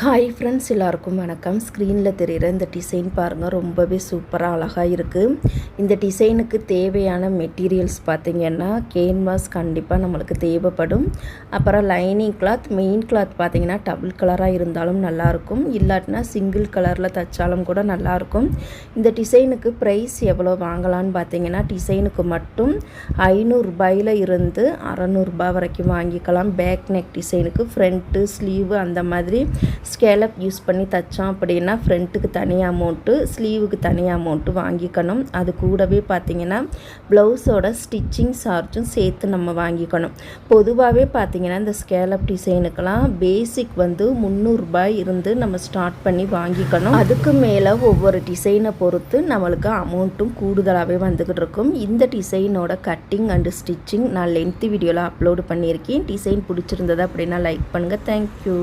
Hi friends எல்லாருக்கும் வணக்கம். ஸ்க்ரீனில் தெரிகிற இந்த டிசைன் பாருங்கள் ரொம்பவே சூப்பராக அழகாக இருக்குது இந்த டிசைனுக்கு தேவையான மெட்டீரியல்ஸ் பார்த்திங்கன்னா கேன்வாஸ் கண்டிப்பாக நம்மளுக்கு தேவைப்படும். அப்புறம் லைனிங் கிளாத் மெயின் கிளாத் பார்த்திங்கன்னா டபுள் கலராக இருந்தாலும் நல்லாயிருக்கும் இல்லாட்டினா சிங்கிள் கலரில் தைச்சாலும் கூட நல்லாயிருக்கும் இந்த டிசைனுக்கு ப்ரைஸ் எவ்வளோ வாங்கலான்னு பார்த்தீங்கன்னா டிசைனுக்கு மட்டும் ஐநூறுரூபாயில் இருந்து அறநூறுபா வரைக்கும் வாங்கிக்கலாம். பேக் நெக் டிசைனுக்கு ஃப்ரண்ட்டு ஸ்லீவு அந்த மாதிரி ஸ்கேலப் யூஸ் பண்ணி தைச்சோம் அப்படின்னா ஃப்ரண்ட்டுக்கு தனி அமௌண்ட்டு ஸ்லீவுக்கு தனி அமௌண்ட்டு வாங்கிக்கணும். அது கூடவே பார்த்திங்கன்னா ப்ளவுஸோட ஸ்டிச்சிங் சார்ஜும் சேர்த்து நம்ம வாங்கிக்கணும். பொதுவாகவே பார்த்திங்கன்னா இந்த ஸ்கேலப் டிசைனுக்கெல்லாம் பேசிக் வந்து முந்நூறுரூபாய் இருந்து நம்ம ஸ்டார்ட் பண்ணி வாங்கிக்கணும். அதுக்கு மேலே ஒவ்வொரு டிசைனை பொறுத்து நம்மளுக்கு அமௌண்ட்டும் கூடுதலாகவே வந்துக்கிட்டு இருக்கும். இந்த டிசைனோட கட்டிங் அண்டு ஸ்டிச்சிங் நான் லென்த்து வீடியோவில் அப்லோடு பண்ணியிருக்கேன். டிசைன் பிடிச்சிருந்தது அப்படின்னா லைக் பண்ணுங்கள் தேங்க்யூ